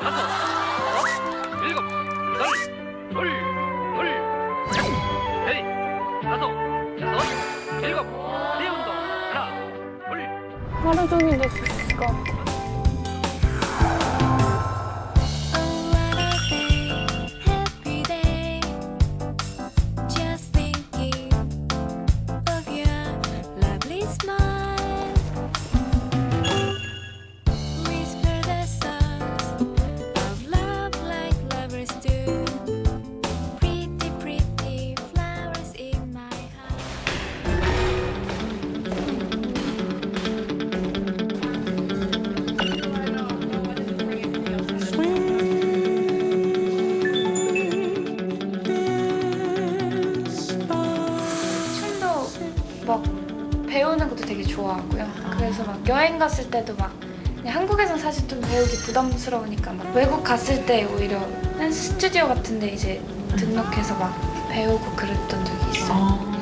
다섯, 일곱, 여덟, 둘, 둘, 셋, 넷, 다섯, 여섯, 일곱, 네 운동, 하나, 둘. 하루 종일 있을 것 같아. 배우는 것도 되게 좋아하고요. 그래서 막 여행 갔을 때도 막 그냥 한국에서 사실 좀 배우기 부담스러우니까 막 외국 갔을 때 오히려 댄스 스튜디오 같은데 이제 등록해서 막 배우고 그랬던 적이 있어요.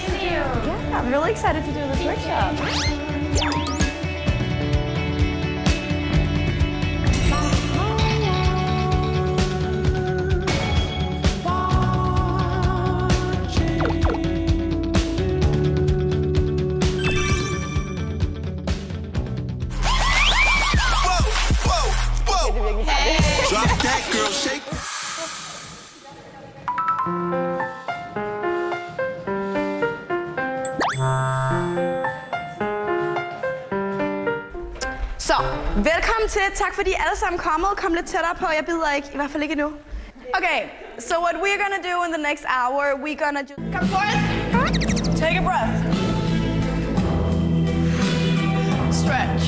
To. Yeah, I'm really excited to do this workshop. Drop that girl, shake. Så, velkommen til. Tak fordi I alle sammen kommet. Kom lidt tættere på. Jeg bider ikke. I hvert fald ikke nu. Okay, so what we're gonna do in the next hour, we're gonna just... Come forth. Take a breath. Stretch.